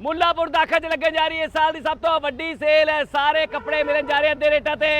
ਮੁੱਲਾਪੁਰ ਦਾਖਲ ਚ ਲੱਗਣ ਜਾ ਰਹੀ ਹੈ। ਇਸ ਸਾਲ ਦੀ ਸਭ ਤੋਂ ਵੱਡੀ ਸੇਲ ਹੈ। ਸਾਰੇ ਕੱਪੜੇ ਮਿਲਣ ਜਾ ਰਹੇ ਅੱਧੇ ਰੇਟਾਂ ਤੇ।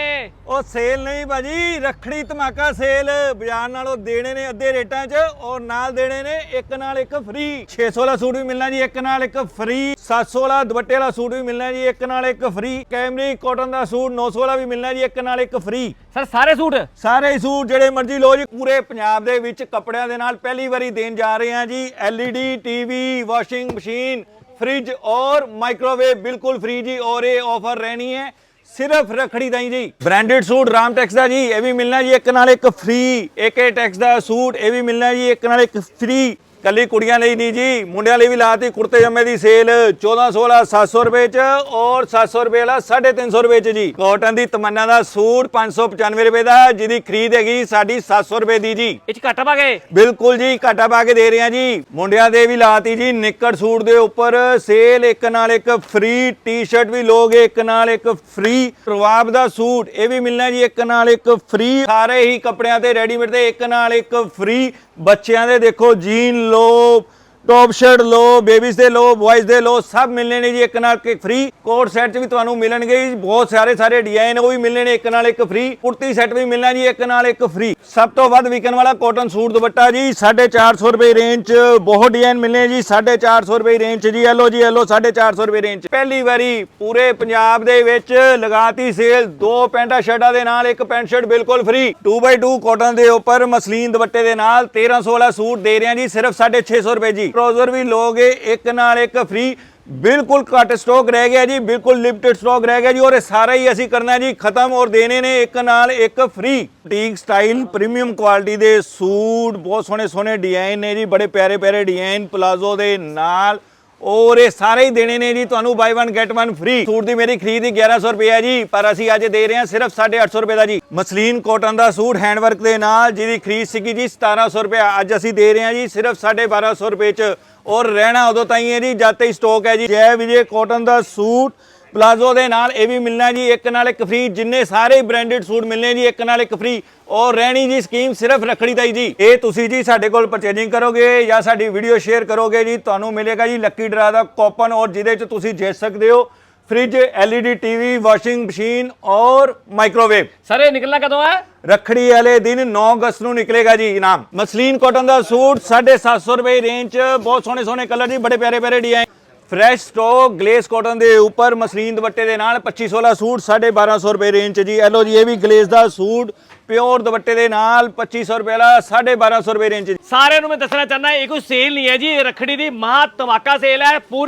ਉਹ ਸੇਲ ਨਹੀਂ ਭਾਜੀ ਰੱਖੜੀ ਧਮਾਕਾ ਸੇਲ। ਬਾਜ਼ਾਰ ਨਾਲੋਂ ਦੇਣੇ ਨੇ ਅੱਧੇ ਰੇਟਾਂ 'ਚ ਔਰ ਨਾਲ ਦੇਣੇ ਨੇ ਇੱਕ ਨਾਲ ਇੱਕ ਫ੍ਰੀ। 600 ਵਾਲਾ ਸੂਟ ਵੀ ਮਿਲਣਾ ਜੀ ਇੱਕ ਨਾਲ ਇੱਕ ਫ੍ਰੀ। 700 ਵਾਲਾ ਦੁਪੱਟੇ ਵਾਲਾ ਸੂਟ ਵੀ ਮਿਲਣਾ ਜੀ ਇੱਕ ਨਾਲ ਇੱਕ ਫ੍ਰੀ। ਕੈਮਰੀ ਕਾਟਨ ਦਾ ਸੂਟ 900 ਵਾਲਾ ਵੀ ਮਿਲਣਾ ਜੀ ਇੱਕ ਨਾਲ ਇੱਕ ਫ੍ਰੀ। ਸਰ ਸਾਰੇ ਸੂਟ? ਸਾਰੇ ਹੀ ਸੂਟ ਜਿਹੜੇ ਮਰਜ਼ੀ ਲਓ ਜੀ ਪੂਰੇ ਪੰਜਾਬ ਦੇ ਵਿੱਚ ਕੱਪੜਿਆਂ ਦੇ ਨਾਲ ਪਹਿਲੀ ਵਾਰੀ ਦੇਣ ਜਾ ਰਹੇ ਹਾਂ ਜੀ। LED TV washing machine fridge ਔਰ ਮਾਈਕ੍ਰੋਵੇਵ ਬਿਲਕੁਲ ਫ੍ਰੀ ਜੀ, ਔਰ ਇਹ ਆਫਰ ਰਹਿਣੀ ਹੈ ਸਿਰਫ ਰਖੜੀ ਦਾ ਜੀ। ਬ੍ਰਾਂਡਡ ਸੂਟ ਰਾਮ ਟੈਕਸ ਦਾ ਜੀ, ਇਹ ਵੀ ਮਿਲਣਾ ਜੀ, ਇੱਕ ਨਾਲ ਇੱਕ ਫ੍ਰੀ ਏਕੇ ਟੈਕਸ ਦਾ ਸੂਟ, ਇਹ ਵੀ ਮਿਲਣਾ ਜੀ, ਇੱਕ ਨਾਲ ਇੱਕ ਫ੍ਰੀ ਕੱਲੀ ਕੁੜੀਆਂ ਲਈ ਨਹੀਂ ਜੀ ਮੁੰਡਿਆਂ ਲਈ ਵੀ ਲਾਤੀ ਕੁੜਤੇ ਜੰਮੇ ਦੀ ਸੇਲ 1400 ਵਾਲਾ 700 ਰੁਪਏ ਚ ਔਰ 700 ਰੁਪਏ ਵਾਲਾ 350 ਰੁਪਏ ਚ ਜੀ। ਕਾਟਨ ਦੀ ਤਮੰਨਾ ਦਾ ਸੂਟ 595 ਰੁਪਏ ਦਾ ਜਿਹਦੀ ਖਰੀਦ ਹੈਗੀ ਸਾਡੀ 700 ਰੁਪਏ ਦੀ ਜੀ। ਇਹ ਚ ਘੱਟ ਪਾਗੇ? ਬਿਲਕੁਲ ਜੀ ਘਾਟਾ ਪਾ ਕੇ ਦੇ ਰਹੇ ਹਾਂ ਜੀ। ਮੁੰਡਿਆਂ ਦੇ ਵੀ ਲਾਤੀ ਜੀ ਨਿੱਕਰ ਸੂਟ ਦੇ ਉੱਪਰ ਸੇਲ ਇੱਕ ਨਾਲ ਇੱਕ ਫ੍ਰੀ ਟੀ-ਸ਼ਰਟ ਵੀ ਲੋਗੇ ਇੱਕ ਨਾਲ ਇੱਕ ਫ੍ਰੀ ਪ੍ਰਵਾਬ ਦਾ ਸੂਟ ਇਹ ਵੀ ਮਿਲਣਾ ਜੀ ਇੱਕ ਨਾਲ ਇੱਕ ਫ੍ਰੀ। ਸਾਰੇ ਹੀ ਕੱਪੜਿਆਂ ਤੇ ਰੈਡੀਮੇਡ ਤੇ ਇੱਕ ਨਾਲ ਇੱਕ ਫ੍ਰੀ। ਬੱਚਿਆਂ ਦੇ ਦੇਖੋ ਜੀਨ ਲੋ ਟੌਪ ਸ਼ਰਟ ਲੋ ਬੇਬੀਜ਼ ਦੇ ਲੋ ਬॉयਜ਼ ਦੇ ਲੋ ਸਭ ਮਿਲਣੇ ਨੇ ਜੀ ਇੱਕ ਨਾਲ ਇੱਕ ਫ੍ਰੀ ਕੋਟ ਸੈੱਟ ਵੀ ਤੁਹਾਨੂੰ ਮਿਲਣਗੇ ਜੀ, ਬਹੁਤ ਸਾਰੇ ਸਾਰੇ ਡਿਜ਼ਾਈਨ ਉਹ ਵੀ ਮਿਲਣੇ ਨੇ ਇੱਕ ਨਾਲ ਇੱਕ ਫ੍ਰੀ ਕੁੜਤੀ ਸੈੱਟ ਵੀ ਮਿਲਣਾ ਜੀ ਇੱਕ ਨਾਲ ਇੱਕ ਫ੍ਰੀ ਸਭ ਤੋਂ ਵੱਧ ਵਿਕਣ ਵਾਲਾ ਕਾਟਨ ਸੂਟ ਦੁਪੱਟਾ ਜੀ 450 ਰੁਪਏ ਰੇਂਜ ਬਹੁਤ ਡਿਜ਼ਾਈਨ ਮਿਲਣੇ ਜੀ 450 ਰੁਪਏ ਰੇਂਜ ਜੀ। ਇਹ ਲੋ ਜੀ ਇਹ ਲੋ 450 ਰੁਪਏ ਰੇਂਜ ਪਹਿਲੀ ਵਾਰੀ ਪੂਰੇ ਪੰਜਾਬ ਦੇ ਵਿੱਚ ਲਗਾਤੀ ਸੇਲ ਦੋ ਪੈਂਟਾ ਸ਼ਰਟਾਂ ਦੇ ਨਾਲ, ਇੱਕ ਪੈਂਟ ਸ਼ਰਟ ਬਿਲਕੁਲ ਫ੍ਰੀ 2x2 ਕਾਟਨ ਦੇ ਉੱਪਰ ਮਸਲੀਨ ਦੁਪੱਟੇ ਦੇ ਨਾਲ 1300 ਵਾਲਾ ਸੂਟ ਦੇ ਰਹੇ ਹਾਂ ਜੀ, ਸਿਰਫ 650 ਰੁਪਏ ਜੀ। ਟਰਾਊਜ਼ਰ ਵੀ ਲੋਗੇ ਇੱਕ ਨਾਲ ਇੱਕ ਫ੍ਰੀ ਬਿਲਕੁਲ ਘੱਟ ਸਟਾਕ ਰਹਿ ਗਿਆ ਜੀ, ਬਿਲਕੁਲ ਲਿਮਟਿਡ ਸਟਾਕ ਰਹਿ ਗਿਆ ਜੀ, ਔਰ ਇਹ ਸਾਰਾ ਹੀ ਅਸੀਂ ਕਰਨਾ ਜੀ, ਖਤਮ ਔਰ ਦੇਣੇ ਨੇ ਇੱਕ ਨਾਲ ਇੱਕ free boutique style premium quality ਦੇ ਸੂਟ, ਬਹੁਤ ਸੋਹਣੇ ਸੋਹਣੇ ਡਿਜ਼ਾਈਨ ਨੇ ਜੀ, ਬੜੇ ਪਿਆਰੇ ਪਿਆਰੇ ਡਿਜ਼ਾਈਨ ਪਲਾਜ਼ੋ ਦੇ ਨਾਲ ਔਰ ਇਹ ਸਾਰੇ ਹੀ ਦੇਣੇ ਨੇ ਜੀ, ਤੁਹਾਨੂੰ ਬਾਈ 1 ਗੈਟ 1 ਫ੍ਰੀ ਸੂਟ ਦੀ ਮੇਰੀ ਖਰੀਦ ਹੀ 1100 ਰੁਪਏ ਹੈ ਜੀ, ਪਰ ਅਸੀਂ ਅੱਜ ਦੇ ਰਹੇ ਹਾਂ ਸਿਰਫ 850 ਰੁਪਏ ਦਾ ਜੀ। ਮਸਲੀਨ ਕਾਟਨ ਦਾ ਸੂਟ ਹੈਂਡ ਵਰਕ ਦੇ ਨਾਲ, ਜਿਹਦੀ ਖਰੀਦ ਸੀਗੀ ਜੀ 1700 ਰੁਪਏ। ਅੱਜ ਅਸੀਂ ਦੇ ਰਹੇ ਹਾਂ ਜੀ ਸਿਰਫ 1250 ਰੁਪਏ ਚ। ਔਰ ਰਹਿਣਾ ਉਦੋਂ ਤਾਈਂ ਹੈ ਜੀ, ਜਦ ਤੱਕ ਸਟਾਕ ਹੈ ਜੀ। ਜੈ ਵਿਜੇ ਕਾਟਨ ਦਾ ਸੂਟ ਪਲਾਜ਼ੋ ਦੇ ਨਾਲ ਇਹ ਵੀ ਮਿਲਣਾ ਜੀ ਇੱਕ ਨਾਲ ਇੱਕ ਫ੍ਰੀ ਜਿੰਨੇ ਸਾਰੇ ਬ੍ਰਾਂਡਡ ਸੂਟ ਮਿਲਨੇ ਜੀ ਇੱਕ ਨਾਲ ਇੱਕ ਫ੍ਰੀ ਔਰ ਰਹਿਣੀ ਜੀ ਸਕੀਮ ਸਿਰਫ ਰੱਖੜੀ ਦਾ ਹੀ ਜੀ। ਇਹ ਤੁਸੀਂ ਜੀ ਸਾਡੇ ਕੋਲ ਪਰਚੇਜਿੰਗ ਕਰੋਗੇ ਜਾਂ ਸਾਡੀ ਵੀਡੀਓ ਸ਼ੇਅਰ ਕਰੋਗੇ ਜੀ ਤੁਹਾਨੂੰ ਮਿਲੇਗਾ ਜੀ ਲੱਕੀ ਡਰਾ ਦਾ ਕੋਪਨ ਔਰ ਜਿਹਦੇ ਚ ਤੁਸੀਂ ਜਿੱਤ ਸਕਦੇ ਹੋ fridge LED TV washing machine ਔਰ ਮਾਈਕ੍ਰੋਵੇਵ ਸਰ ਇਹ ਨਿਕਲਣਾ ਕਦੋਂ ਹੈ? ਰੱਖੜੀ ਵਾਲੇ ਦਿਨ 9 ਅਗਸਤ ਨੂੰ ਨਿਕਲੇਗਾ ਜੀ ਇਨਾਮ। ਮਸਲੀਨ ਕਾਟਨ ਦਾ ਸੂਟ 750 ਰੁਪਏ ਰੇਂਜ ਚ ਬਹੁਤ ਸੋਹਣੇ ਸੋਹਣੇ ਕਲਰ ਜੀ ਬੜੇ ਪਿਆਰੇ ਪਿਆਰੇ design fresh stock glace cotton ਦੇ ਉੱਪਰ ਮਸਲੀਨ ਦੁਪੱਟੇ ਦੇ ਨਾਲ 2500 ਵਾਲਾ ਸੂਟ 1250 ਰੁਪਏ ਰੇਂਜ ਜੀ। ਇਹ ਲਓ ਜੀ, ਇਹ ਵੀ ਗਲੇਸ ਦਾ ਸੂਟ, ਪਿਓਰ ਦੁਪੱਟੇ ਦੇ ਨਾਲ 2500 ਰੁਪਏ ਵਾਲਾ 1250 ਰੁਪਏ ਰੇਂਜ ਸਾਰਿਆਂ ਨੂੰ ਮੈਂ ਦੱਸਣਾ ਚਾਹੁੰਦਾ, ਇਹ ਕੋਈ ਸੇਲ ਨਹੀਂ ਹੈ ਜੀ। ਇਹ ਰੱਖੜੀ ਦੀ ਮਹਾ ਧਮਾਕਾ ਸੇਲ ਹੈ। ਪੂਰੀ